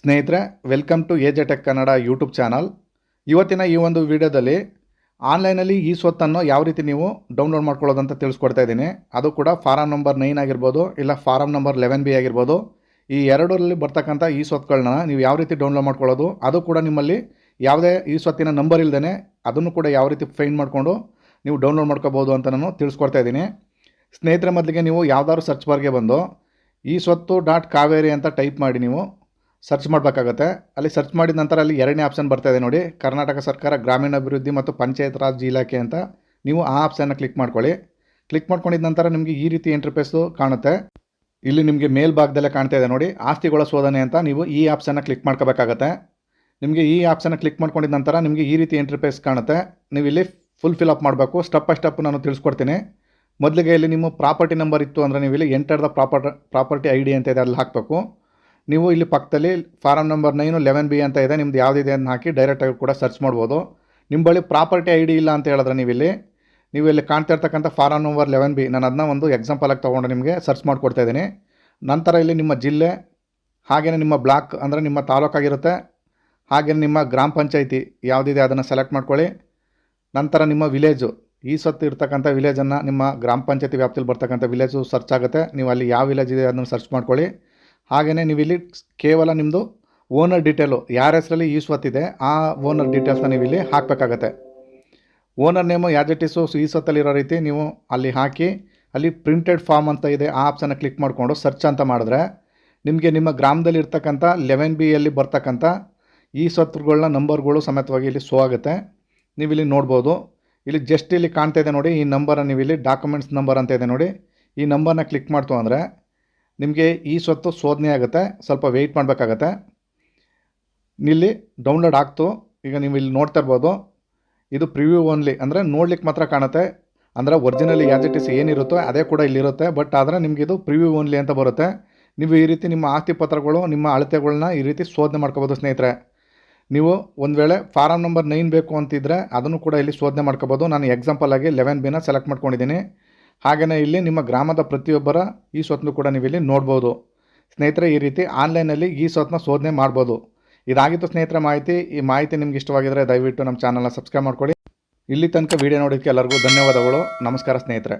ಸ್ನೇಹಿತರೆ welcome to a tech Kannada YouTube channel ಇವತ್ತಿನ ಈ ಒಂದು ವಿಡಿಯೋದಲ್ಲಿ ಆನ್ಲೈನಲ್ಲಿ ಈ ಸ್ವತ್ತನ್ನು ಯಾವ ರೀತಿ ನೀವು ಡೌನ್ಲೋಡ್ ಮಾಡ್ಕೊಳ್ಳೋದು ಅಂತ ತಿಳಿಸ್ಕೊಡ್ತಾ ಇದ್ದೀನಿ. ಅದು ಕೂಡ ಫಾರಮ್ ನಂಬರ್ ನೈನ್ ಆಗಿರ್ಬೋದು, ಇಲ್ಲ ಫಾರಮ್ ನಂಬರ್ ಲೆವೆನ್ ಬಿ ಆಗಿರ್ಬೋದು. ಈ ಎರಡರಲ್ಲಿ ಬರ್ತಕ್ಕಂಥ ಈ ಸ್ವತ್ತುಗಳನ್ನ ನೀವು ಯಾವ ರೀತಿ ಡೌನ್ಲೋಡ್ ಮಾಡ್ಕೊಳ್ಳೋದು, ಅದು ಕೂಡ ನಿಮ್ಮಲ್ಲಿ ಯಾವುದೇ ಈ ಸ್ವತ್ತಿನ ನಂಬರ್ ಇಲ್ಲದೇ ಅದನ್ನು ಕೂಡ ಯಾವ ರೀತಿ ಫೈಂಡ್ ಮಾಡಿಕೊಂಡು ನೀವು ಡೌನ್ಲೋಡ್ ಮಾಡ್ಕೋಬೋದು ಅಂತ ನಾನು ತಿಳಿಸ್ಕೊಡ್ತಾ ಇದ್ದೀನಿ. ಸ್ನೇಹಿತರ, ಮೊದಲಿಗೆ ನೀವು ಯಾವ್ದಾದ್ರು ಸರ್ಚ್ ಬಾರ್ಗೆ ಬಂದು ಈ ಸ್ವತ್ತು ಡಾಟ್ ಕಾವೇರಿ ಅಂತ ಟೈಪ್ ಮಾಡಿ ನೀವು. ಸರ್ಚ್ ಮಾಡಬೇಕಾಗತ್ತೆ. ಅಲ್ಲಿ ಸರ್ಚ್ ಮಾಡಿದ ನಂತರ ಅಲ್ಲಿ ಎರಡನೇ ಆಪ್ಷನ್ ಬರ್ತಾ ಇದೆ ನೋಡಿ. ಕರ್ನಾಟಕ ಸರ್ಕಾರ ಗ್ರಾಮೀಣಾಭಿವೃದ್ಧಿ ಮತ್ತು ಪಂಚಾಯತ್ ರಾಜ್ ಇಲಾಖೆ ಅಂತ ನೀವು ಆ ಆಪ್ಷನ್ನ ಕ್ಲಿಕ್ ಮಾಡ್ಕೊಳ್ಳಿ. ಕ್ಲಿಕ್ ಮಾಡ್ಕೊಂಡಿದ ನಂತರ ನಿಮಗೆ ಈ ರೀತಿ ಇಂಟರ್ಫೇಸು ಕಾಣುತ್ತೆ. ಇಲ್ಲಿ ನಿಮಗೆ ಮೇಲ್ಭಾಗದಲ್ಲೇ ಕಾಣ್ತಾ ಇದೆ ನೋಡಿ. ಆಸ್ತಿಗಳ ಶೋಧನೆ ಅಂತ ನೀವು ಈ ಆಪ್ಷನ್ನ ಕ್ಲಿಕ್ ಮಾಡ್ಕೋಬೇಕಾಗತ್ತೆ. ನಿಮಗೆ ಈ ಆಪ್ಷನ್ನ ಕ್ಲಿಕ್ ಮಾಡ್ಕೊಂಡಿದ ನಂತರ ನಿಮಗೆ ಈ ರೀತಿ ಇಂಟರ್ಫೇಸ್ ಕಾಣುತ್ತೆ. ನೀವು ಇಲ್ಲಿ ಫುಲ್ ಫಿಲ್ ಅಪ್ ಮಾಡಬೇಕು. ಸ್ಟೆಪ್ ಬೈ ಸ್ಟೆಪ್ ನಾನು ತಿಳಿಸ್ಕೊಡ್ತೀನಿ. ಮೊದಲಿಗೆ ಇಲ್ಲಿ ನಿಮ್ಮ ಪ್ರಾಪರ್ಟಿ ನಂಬರ್ ಇತ್ತು ಅಂದರೆ ನೀವು ಇಲ್ಲಿ enter the proper property I D ಅಂತ ಇದೆ, ಅಲ್ಲಿ ಹಾಕಬೇಕು. ನೀವು ಇಲ್ಲಿ ಪಕ್ಕದಲ್ಲಿ form number nine eleven B ಅಂತ ಇದೆ, ನಿಮ್ದು ಯಾವುದಿದೆ ಅಂತ ಹಾಕಿ ಡೈರೆಕ್ಟಾಗಿ ಕೂಡ ಸರ್ಚ್ ಮಾಡ್ಬೋದು. ನಿಮ್ಮ ಬಳಿ ಪ್ರಾಪರ್ಟಿ ಐ ಇಲ್ಲ ಅಂತ ಹೇಳಿದ್ರೆ ನೀವಿಲ್ಲಿ ನೀವು ಇಲ್ಲಿ ಕಾಣ್ತಾ ಇರ್ತಕ್ಕಂಥ ಫಾರಮ್ ನಂಬರ್ ಲೆವೆನ್ ಬಿ, ನಾನು ಅದನ್ನ ಒಂದು ಎಕ್ಸಾಂಪಲ್ ಆಗಿ ತೊಗೊಂಡು ನಿಮಗೆ ಸರ್ಚ್ ಮಾಡಿಕೊಡ್ತಾ ಇದ್ದೀನಿ. ನಂತರ ಇಲ್ಲಿ ನಿಮ್ಮ ಜಿಲ್ಲೆ ಹಾಗೆಯೇ ನಿಮ್ಮ ಬ್ಲಾಕ್ ಅಂದರೆ ನಿಮ್ಮ ತಾಲೂಕಾಗಿರುತ್ತೆ ಹಾಗೆಯೇ ನಿಮ್ಮ ಗ್ರಾಮ ಪಂಚಾಯಿತಿ ಯಾವುದಿದೆ ಅದನ್ನು ಸೆಲೆಕ್ಟ್ ಮಾಡ್ಕೊಳ್ಳಿ. ನಂತರ ನಿಮ್ಮ ವಿಲೇಜು ಈ ಸತ್ತು ಇರ್ತಕ್ಕಂಥ ವಿಲೇಜನ್ನು ನಿಮ್ಮ ಗ್ರಾಮ ಪಂಚಾಯತಿ ವ್ಯಾಪ್ತಿಯಲ್ಲಿ ಬರ್ತಕ್ಕಂಥ ವಿಲೇಜು ಸರ್ಚ್ ಆಗುತ್ತೆ. ನೀವು ಅಲ್ಲಿ ಯಾವ ವಿಲೇಜ್ ಇದೆ ಅದನ್ನು ಸರ್ಚ್ ಮಾಡ್ಕೊಳ್ಳಿ. ಹಾಗೆಯೇ ನೀವು ಇಲ್ಲಿ ಕೇವಲ ನಿಮ್ಮದು ಓನರ್ ಡೀಟೇಲು ಯಾರ ಹೆಸರಲ್ಲಿ ಈ ಸ್ವತ್ತಿದೆ ಆ ಓನರ್ ಡೀಟೇಲ್ಸ್ನ ನೀವು ಇಲ್ಲಿ ಹಾಕಬೇಕಾಗತ್ತೆ. ಓನರ್ ನೇಮು ಯಾಜೆಟಿಸು ಈ ಸ್ವತ್ತಲ್ಲಿರೋ ರೀತಿ ನೀವು ಅಲ್ಲಿ ಹಾಕಿ, ಅಲ್ಲಿ ಪ್ರಿಂಟೆಡ್ ಫಾರ್ಮ್ ಅಂತ ಇದೆ, ಆ ಆಪ್ಷನ್ನ ಕ್ಲಿಕ್ ಮಾಡಿಕೊಂಡು ಸರ್ಚ್ ಅಂತ ಮಾಡಿದ್ರೆ, ನಿಮಗೆ ನಿಮ್ಮ ಗ್ರಾಮದಲ್ಲಿ ಇರ್ತಕ್ಕಂಥ ಲೆವೆನ್ ಬಿಯಲ್ಲಿ ಬರ್ತಕ್ಕಂಥ ಈ ಸ್ವತ್ತುಗಳನ್ನ ನಂಬರ್ಗಳು ಸಮೇತವಾಗಿ ಇಲ್ಲಿ ಶೋ ಆಗುತ್ತೆ. ನೀವು ಇಲ್ಲಿ ನೋಡ್ಬೋದು. ಇಲ್ಲಿ ಜಸ್ಟ್ ಇಲ್ಲಿ ಕಾಣ್ತಾ ಇದೆ ನೋಡಿ, ಈ ನಂಬರನ್ನು ನೀವು ಇಲ್ಲಿ ಡಾಕ್ಯುಮೆಂಟ್ಸ್ ನಂಬರ್ ಅಂತ ಇದೆ ನೋಡಿ. ಈ ನಂಬರ್ನ ಕ್ಲಿಕ್ ಮಾಡ್ತು ಅಂದರೆ ನಿಮಗೆ ಈ ಸ್ವತ್ತು ಶೋಧನೆ ಆಗುತ್ತೆ, ಸ್ವಲ್ಪ ವೆಯ್ಟ್ ಮಾಡಬೇಕಾಗತ್ತೆ. ಇಲ್ಲಿ ಡೌನ್ಲೋಡ್ ಆಗ್ತು, ಈಗ ನೀವು ಇಲ್ಲಿ ನೋಡ್ತಾ ಇರ್ಬೋದು. ಇದು ಪ್ರಿವ್ಯೂ ಓನ್ಲಿ ಅಂದರೆ ನೋಡ್ಲಿಕ್ಕೆ ಮಾತ್ರ ಕಾಣುತ್ತೆ. ಅಂದರೆ ಒರಿಜಿನಲ್ ಯಾಜಿಟಿಸ್ ಏನಿರುತ್ತೋ ಅದೇ ಕೂಡ ಇಲ್ಲಿರುತ್ತೆ ಬಟ್ ಆದರೆ ನಿಮಗೆ ಇದು ಪ್ರಿವ್ಯೂ ಓನ್ಲಿ ಅಂತ ಬರುತ್ತೆ. ನೀವು ಈ ರೀತಿ ನಿಮ್ಮ ಆಸ್ತಿ ಪತ್ರಗಳು, ನಿಮ್ಮ ಅಳತೆಗಳನ್ನ ಈ ರೀತಿ ಶೋಧನೆ ಮಾಡ್ಕೋಬೋದು ಸ್ನೇಹಿತರೆ. ನೀವು ಒಂದು ವೇಳೆ ಫಾರಮ್ ನಂಬರ್ ನೈನ್ ಬೇಕು ಅಂತಿದ್ರೆ ಅದನ್ನು ಕೂಡ ಇಲ್ಲಿ ಶೋಧನೆ ಮಾಡ್ಕೋಬೋದು. ನಾನು ಎಕ್ಸಾಂಪಲ್ ಆಗಿ ಲೆವೆನ್ ಬಿನ ಸೆಲೆಕ್ಟ್ ಮಾಡ್ಕೊಂಡಿದ್ದೀನಿ. ಹಾಗೆಯೇ ಇಲ್ಲಿ ನಿಮ್ಮ ಗ್ರಾಮದ ಪ್ರತಿಯೊಬ್ಬರ ಈ ಸ್ವತ್ತನ್ನು ಕೂಡ ನೀವು ಇಲ್ಲಿ ನೋಡ್ಬೋದು. ಸ್ನೇಹಿತರೆ, ಈ ರೀತಿ ಆನ್ಲೈನಲ್ಲಿ ಈ ಸ್ವತ್ತನ್ನ ಶೋಧನೆ ಮಾಡ್ಬೋದು. ಇದಾಗಿತ್ತು ಸ್ನೇಹಿತರ ಮಾಹಿತಿ. ಈ ಮಾಹಿತಿ ನಿಮ್ಗೆ ಇಷ್ಟವಾಗಿದ್ದರೆ ದಯವಿಟ್ಟು ನಮ್ಮ ಚಾನಲ್ನ ಸಬ್ಸ್ಕ್ರೈಬ್ ಮಾಡ್ಕೊಳ್ಳಿ. ಇಲ್ಲಿ ತನಕ ವೀಡಿಯೋ ನೋಡೋದಕ್ಕೆ ಎಲ್ಲರಿಗೂ ಧನ್ಯವಾದಗಳು. ನಮಸ್ಕಾರ ಸ್ನೇಹಿತರೆ.